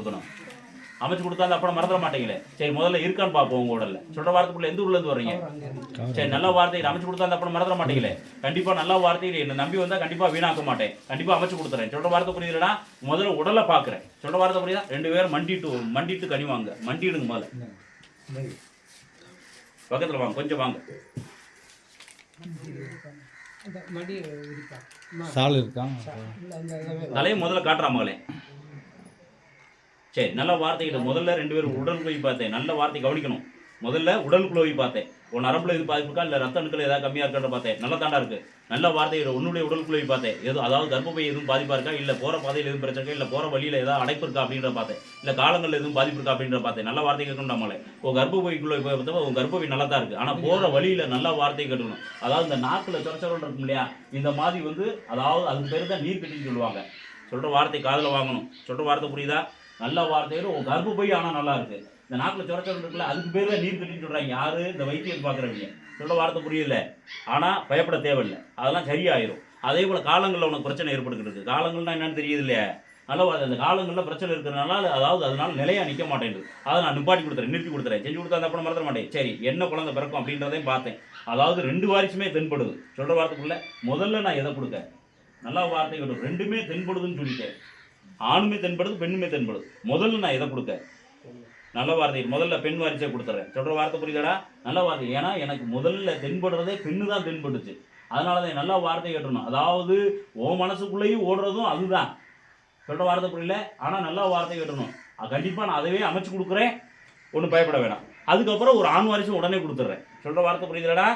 கொடுக்கணும். அமைச்சு கொடுத்தா அந்த அப்புறம் மறந்துட மாட்டீங்களே? சரி முதல்ல இருக்கான்னு பார்ப்போம் உங்க உடல்ல சொல்ற வார்த்தைக்குள்ள எந்த ஊர்ல இருந்து வர்றீங்க? சரி நல்ல வார்த்தைகள் அமைச்சு கொடுத்தா அந்த அப்புறம் மறந்துட மாட்டீங்களே? கண்டிப்பா நல்ல வார்த்தைகள் என்ன நம்பி வந்தா கண்டிப்பா வீணாக்க மாட்டேன். கண்டிப்பா அமைச்சு கொடுத்துறேன். சொல்ற வார்த்தை புரியுதுடா முதல்ல உடலை பாக்குறேன் சொல்ற வார்த்தை புரியுதா? ரெண்டு பேரும் மண்டிட்டு மண்டிட்டு கனிவாங்க மண்டிடுங்க முதல்ல. பக்கத்துல வாங்க கொஞ்சம் வாங்க. தலையை முதல்ல காட்டுறா மகளே. சரி நல்ல வார்த்தைகிட்ட முதல்ல ரெண்டு பேரும் உடல் போய் பார்த்தேன். நல்ல வார்த்தை கவனிக்கணும். முதல்ல உடலுக்குள்ள போய் பார்த்தேன். உன் நரம்புல இது பாதிப்பு இருக்கா? இல்லை ரத்த அணுக்கள் ஏதாவது கம்மியாக இருக்கான்னு பார்த்தேன். நல்லா தாண்டா இருக்கு. நல்ல வார்த்தைகள் உன்னுடைய உடலுக்குள்ள போய் பார்த்தேன். எதுவும் அதாவது கர்ப்பப்பை எதுவும் பாதிப்பா இருக்கா? இல்லை போற பாதையில் எதுவும் பிரச்சனை இருக்கா? இல்லை போற வழியில் ஏதாவது அடைப்பு இருக்கா அப்படின்ற பார்த்தேன். இல்லை காலங்களில் எதுவும் பாதிப்பு இருக்கா அப்படின்ற பார்த்தேன். நல்ல வார்த்தை கேட்கணும் நம்மளே உன் கர்ப்பப்பைக்குள்ளே போய் பார்த்தப்ப உன் கர்ப்பப்பை நல்லா தான் இருக்கு. ஆனால் போற வழியில் நல்ல வார்த்தை கேட்கணும் அதாவது இந்த நாக்கில் சொரச்சரோடு இருக்கும் இல்லையா? இந்த மாதிரி வந்து அதாவது அதுக்கு பேர் தான் நீர் கட்டின்னு சொல்லுவாங்க. சொல்கிற வார்த்தை காதில் வாங்கணும். சொல்கிற வார்த்தை புரியுதா? நல்ல வார்த்தைகள் உன் போய் ஆனால் நல்லா இருக்கு. இந்த நாட்டில் சொரச்சொரல் இருக்குல்ல அதுக்கு பேர் தான் நீர் கட்டின்னு சொல்கிறாங்க யாரு? இந்த வைத்தியம் பார்க்குறவங்க. சொல்ல வார்த்தை புரியல. ஆனால் பயப்பட தேவையில்லை. அதெல்லாம் சரியாயிரும். அதே போல் காலங்களில் உனக்கு பிரச்சனை ஏற்பட்டுக்கிட்டு காலங்கள்னா என்னன்னு தெரியுது இல்லையா? நல்ல வார்த்தை அந்த காலங்களில் பிரச்சனை இருக்கிறதுனால அதாவது அதனால நிலையாக நிற்க மாட்டேங்குது. அதை நான் நிப்பாட்டி கொடுத்துறேன் நிறுத்தி கொடுத்துறேன். செஞ்சு கொடுத்தா அந்த அப்புறம் மறந்துட மாட்டேன். சரி என்ன குழந்தை பிறக்கும் அப்படின்றதையும் பார்த்தேன். அதாவது ரெண்டு வாரிசுமே தென்படுது. சொல்ற வார்த்தைக்குள்ளே முதல்ல நான் எதை கொடுக்க? நல்லா வார்த்தை ரெண்டுமே தென்படுதுன்னு சொல்லிட்டேன். ஆணுமே தென்படுது பெண்ணுமே தென்படுது. முதல்ல நான் எதை கொடுக்க நல்ல வார்த்தை முதல்ல பெண் வாரிசை கொடுத்துறேன். சொல்கிற வார்த்தை புரியுதாடா? நல்ல வார்த்தை. ஏன்னா எனக்கு முதல்ல தென்படுறதே பெண்ணு தான் தென்பட்டுச்சு. அதனால தான் நல்ல வார்த்தை கேட்டணும். அதாவது ஓ மனசுக்குள்ளேயும் ஓடுறதும் அதுதான். சொல்ற வார்த்தை புரியல? ஆனால் நல்ல வார்த்தை கேட்டணும். கண்டிப்பாக நான் அதவே அமைச்சு கொடுக்குறேன். ஒன்றும் பயப்பட வேணாம். அதுக்கப்புறம் ஒரு ஆண் வாரிசு உடனே கொடுத்துட்றேன் சொல்கிற வார்த்தை புரியுதுலடா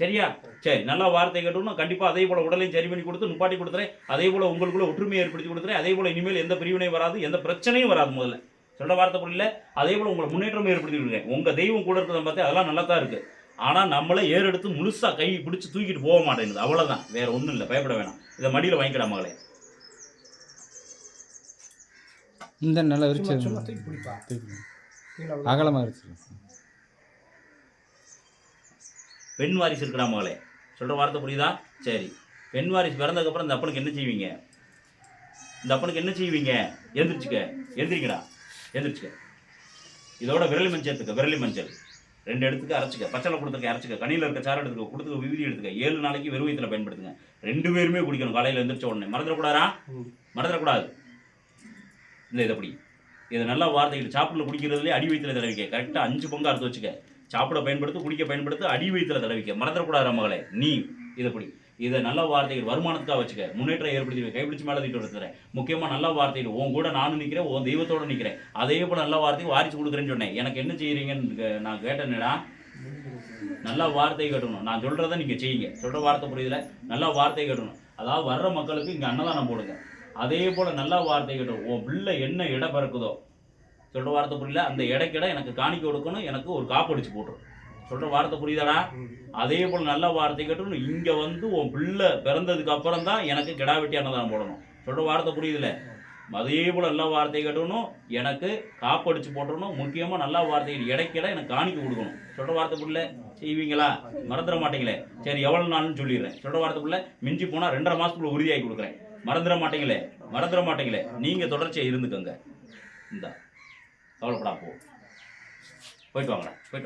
சரியா? சரி நல்லா வார்த்தை கேட்டணும் கண்டிப்பா அதே போல உடலையும் சரி பண்ணி கொடுத்து நிப்பாட்டி கொடுத்துறேன். அதே போல உங்களுக்குள்ள ஒற்றுமையை ஏற்படுத்தி கொடுத்துறேன். அதே போல இனிமேல் எந்த பிரிவினையும் வராது எந்த பிரச்சனையும் வராது முதல்ல. சொல்ற வார்த்தை புரியல? அதே போல உங்களை முன்னேற்றம் ஏற்படுத்தி கொடுக்குறேன் உங்க தெய்வம் கூட இருக்கிறத பார்த்து அதெல்லாம் நல்லா தான் இருக்கு. ஆனா நம்மளை ஏறெடுத்து முழுசா கை பிடிச்சு தூக்கிட்டு போக மாட்டேங்குது. அவ்வளவுதான். வேற ஒண்ணும் இல்லை. பயப்பட வேணாம். இதை மடியில வாங்கிக்கிடா மகளே. இந்த நிலை சும்மா சும்மா விரிச்சு தூக்கி பிடிப்பா. பெண் வாரிசு இருக்கிறா மகளே. சொல்ற வார்த்தை புரியுதா? சரி. பெண் வாரிசு பிறந்ததுக்கப்புறம் இந்த அப்பனுக்கு என்ன செய்வீங்க? இந்த அப்பனுக்கு என்ன செய்வீங்க? எந்திரிச்சுக்க எந்திரிக்கடா எந்திரிச்சுக்க இதோட விரலி மஞ்சள் எடுத்துக்க. விரலி மஞ்சள். ரெண்டு எடுத்துக்க அரைச்சிக்க. பச்சளை கொடுத்துக்க அரைச்சிக்க. கனியில் இருக்க சாறு எடுத்துக்க கொடுத்துக்க விவிதி எடுத்துக்க. ஏழு நாளைக்கு வெறும் வயித்துல பயன்படுத்துங்க. ரெண்டு பேருமே குடிக்கணும். காலையில் எந்திரிச்ச உடனே. மறந்துடக்கூடாதா. மறந்துடக்கூடாது இல்லை இதை அப்படி. இதை நல்லா வார்த்தைகள் சாப்பிடல குடிக்கிறதுலேயே அடி வயிற்றுல தடவிக்க. கரெக்டாக அஞ்சு பங்கு அறுத்து வச்சுக்க. சாப்பிட பயன்படுத்து குடிக்க பயன்படுத்து அடி வயிற்றுல தடவிக்க. மறந்துடக்கூடாது மகளே நீ இதை குடி. இதை நல்ல வார்த்தைகள் வருமானத்துக்காக வச்சுக்க. முன்னேற்றம் ஏற்படுத்தி கைப்பிடிச்சு மேலே தீட்டு எடுத்துறேன் முக்கியமாக நல்ல வார்த்தைகள். உன் கூட நானும் நிற்கிறேன் உன் தெய்வத்தோட நிற்கிறேன் அதே போல் நல்ல வார்த்தை வாரிச்சு கொடுக்குறேன்னு சொன்னேன். எனக்கு என்ன செய்கிறீங்கன்னு கே- நான் கேட்டேன்டா நல்ல வார்த்தை கட்டணும். நான் சொல்கிறத நீங்கள் செய்யுங்க. சொல்கிற வார்த்தை புரியுதுல? நல்ல வார்த்தை கட்டணும். அதாவது வர்ற மக்களுக்கு இங்கே அன்னதானம் போடுங்க. அதே போல் நல்ல வார்த்தை கட்டணும். உன் பிள்ளை என்ன இடம் பிறக்குதோ சொல்கிற வார்த்தை புரியல. அந்த இடைக்கிட எனக்கு காணிக்க கொடுக்கணும். எனக்கு ஒரு காப்படிச்சு போட்டுரும். சொல்கிற வார்த்தை புரியுதாடா? அதே போல் நல்ல வார்த்தை கேட்டணும் இங்கே வந்து உன் பிள்ளை பிறந்ததுக்கு அப்புறம் தான் எனக்கு கிடா வெட்டி அன்னதானம் போடணும். சொல்கிற வார்த்தை புரியுதுல அதே போல் நல்ல வார்த்தை கேட்டணும் எனக்கு காப்படிச்சு போட்டணும் முக்கியமாக நல்ல வார்த்தை இடைக்கிட எனக்கு காணிக்க கொடுக்கணும். சொல்கிற வார்த்தை புரியல? செய்வீங்களா? மறந்துட மாட்டீங்களே. சரி எவ்வளோ நாள்னு சொல்லிடுறேன். சொல்கிற வார்த்தை புரியல? மிஞ்சி போனால் ரெண்டரை மாதத்துக்குள்ள உறுதியாகி கொடுக்குறேன். மறந்துட மாட்டீங்களே? மறந்துட மாட்டீங்களே? நீங்கள் தொடர்ச்சியாக இருந்துக்கோங்க. இந்தா. கவலைப்படா போ. போயிட்டு வாங்கடா போயிட்டு